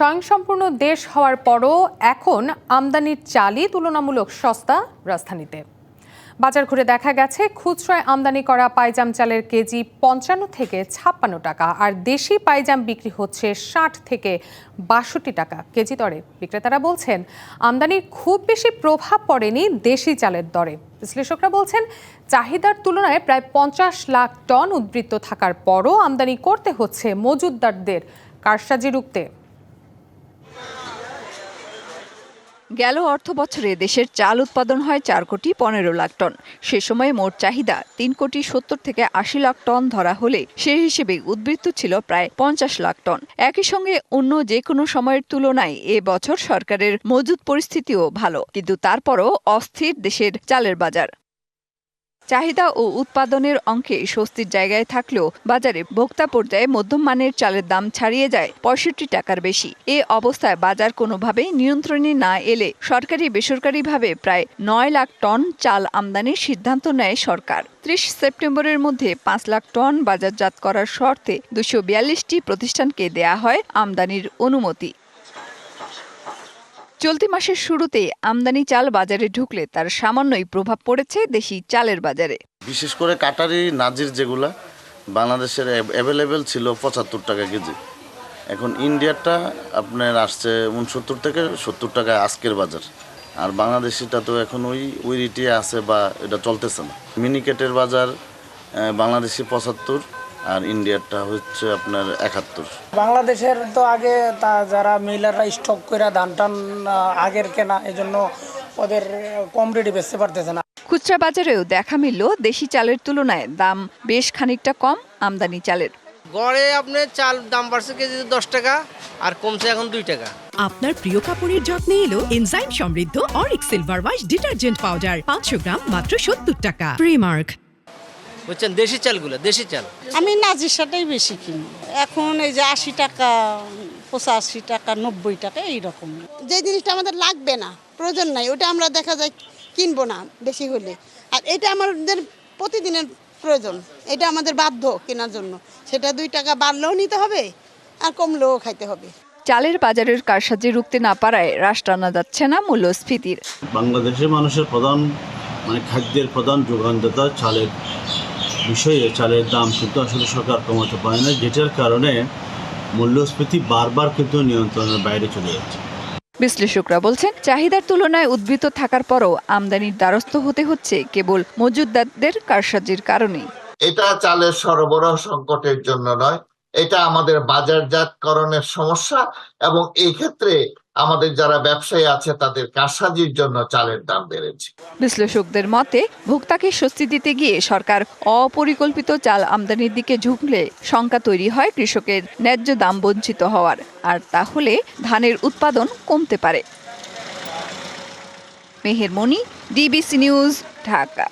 স্বয়ংসম্পূর্ণ দেশ হওয়ার পরও এখন আমদানির চালই তুলনামূলক সস্তা রাজধানীতে। বাজার ঘুরে দেখা গেছে, খুচরায় আমদানি করা পাইজাম চালের কেজি পঞ্চান্ন থেকে ছাপ্পান্ন টাকা আর দেশি পাইজাম বিক্রি হচ্ছে ষাট থেকে বাষট্টি টাকা কেজি দরে। বিক্রেতারা বলছেন, আমদানির খুব বেশি প্রভাব পড়েনি দেশি চালের দরে। বিশ্লেষকরা বলছেন, চাহিদার তুলনায় প্রায় পঞ্চাশ লাখ টন উদ্বৃত্ত থাকার পরও আমদানি করতে হচ্ছে মজুতদারদের কারসাজি রুখতে গেল অর্থ বছরে দেশের চাল উৎপাদন হয় চার কোটি পনেরো লাখ টন। সে সময় মোট চাহিদা তিন কোটি সত্তর থেকে আশি লাখ টন ধরা হলে সে হিসেবে উদ্বৃত্ত ছিল প্রায় পঞ্চাশ লাখ টন। একই সঙ্গে অন্য যে কোনো সময়ের তুলনায় এ বছর সরকারের মজুদ পরিস্থিতিও ভালো, কিন্তু তারপরও অস্থির দেশের চালের বাজার। চাহিদা ও উৎপাদনের অঙ্কে স্বস্তির জায়গায় থাকলেও বাজারে ভোক্তা পর্যায়ে মধ্যম মানের চালের দাম ছাড়িয়ে যায় পঁয়ষট্টি টাকার বেশি। এ অবস্থায় বাজার কোনোভাবেই নিয়ন্ত্রণে না এলে সরকারি বেসরকারিভাবে প্রায় নয় লাখ টন চাল আমদানির সিদ্ধান্ত নেয় সরকার। ত্রিশ সেপ্টেম্বরের মধ্যে পাঁচ লাখ টন বাজারজাত করার শর্তে দুশো বিয়াল্লিশটি প্রতিষ্ঠানকে দেয়া হয় আমদানির অনুমতি। চলতি মাসের শুরুতে আমদানি চাল বাজারে ঢুকলে তার সামান্যই প্রভাব পড়েছে দেশি চালের বাজারে। বিশেষ করে কাটারি, নাজির যেগুলা বাংলাদেশের অ্যাভেলেবেল ছিল পঁচাত্তর টাকা কেজি। এখন ইন্ডিয়াটা আপনার আসছে উনসত্তর থেকে সত্তর টাকা আজকের বাজার। আর বাংলাদেশিটা তো এখন ওই ওই রেটে আছে বা এটা চলতেছে না। মিনিকেটের বাজার বাংলাদেশি পঁচাত্তর আর ইন্ডিয়ারটা হচ্ছে আপনার একাত্তর। বাংলাদেশের তো আগে তা যারা মিলাররা স্টক করে ধান টান আগের কেনা এজন্য ওদের কম রেটে বেচতে পারতেছে না। খুচরা বাজারেও দেখা মিলল দেশি চালের তুলনায় দাম বেশ খানিকটা কম আমদানি চালের। গড়ে আপনার চাল দাম বাড়ছে কেজি দশ টাকা আর কমছে এখন দুই টাকা। আপনার প্রিয় কাপড়ের যত্নে এলো এনজাইম সমৃদ্ধ Auric silver wash detergent powder পাঁচশো গ্রাম মাত্র সত্তর টাকা। প্রিমার্ক বুঝছেন? দেশি চালগুলো দেশি চাল। আমি নাজিরশাটাই বেশি কিনি। এখন এই যে আশি টাকা পঁচাশি টাকা নব্বই টাকা এইরকম যে জিনিসটা আমাদের লাগবে না প্রয়োজন নাই ওটা আমরা দেখা যায় কিনবো না বেশি হলে। আর এটা আমাদের প্রতিদিনের প্রয়োজন এটা আমাদের বাধ্য কেনার জন্য। সেটা দুই টাকা বাড়লেও নিতে হবে আর কমলেও খাইতে হবে। চালের বাজারের কারসাজি রুখতে না পারায় হ্রাস টানা যাচ্ছে না মূল্যস্ফীতির। বাংলাদেশের মানুষের প্রধান মানে খাদ্যের প্রধান যোগানদাতা চালের বিষয়ে চালের দাম কিন্তু আসলে সরকার কমাতে পারে না যেটার কারণে মূল্যস্ফীতি বারবার কিন্তু নিয়ন্ত্রণের বাইরে চলে যাচ্ছে। বিশ্লেষকরা বলছেন চাহিদার তুলনায় উদ্বৃত্ত থাকার পরও আমদানির দ্বারস্থ হতে হচ্ছে কেবল মজুদদারদের কারসাজির কারণেই। এটা চালের সরবরাহ সংকটের জন্য নয় এটা আমাদের বাজারজাতকরণের সমস্যা এবং এই ক্ষেত্রে আমাদের যারা ব্যবসায়ী আছে, তাদের কারসাজির জন্য চালের দাম বেড়েছে। বিশ্লেষকদের মতে, ভোক্তাকে স্বস্তি দিতে গিয়ে সরকার অপরিকল্পিত চাল আমদানির দিকে ঝুঁকলে শঙ্কা তৈরি হয় কৃষকের ন্যায্য দাম বঞ্চিত হওয়ার। আর তাহলে ধানের উৎপাদন কমতে পারে। Meher Moni DBC news, Dhaka.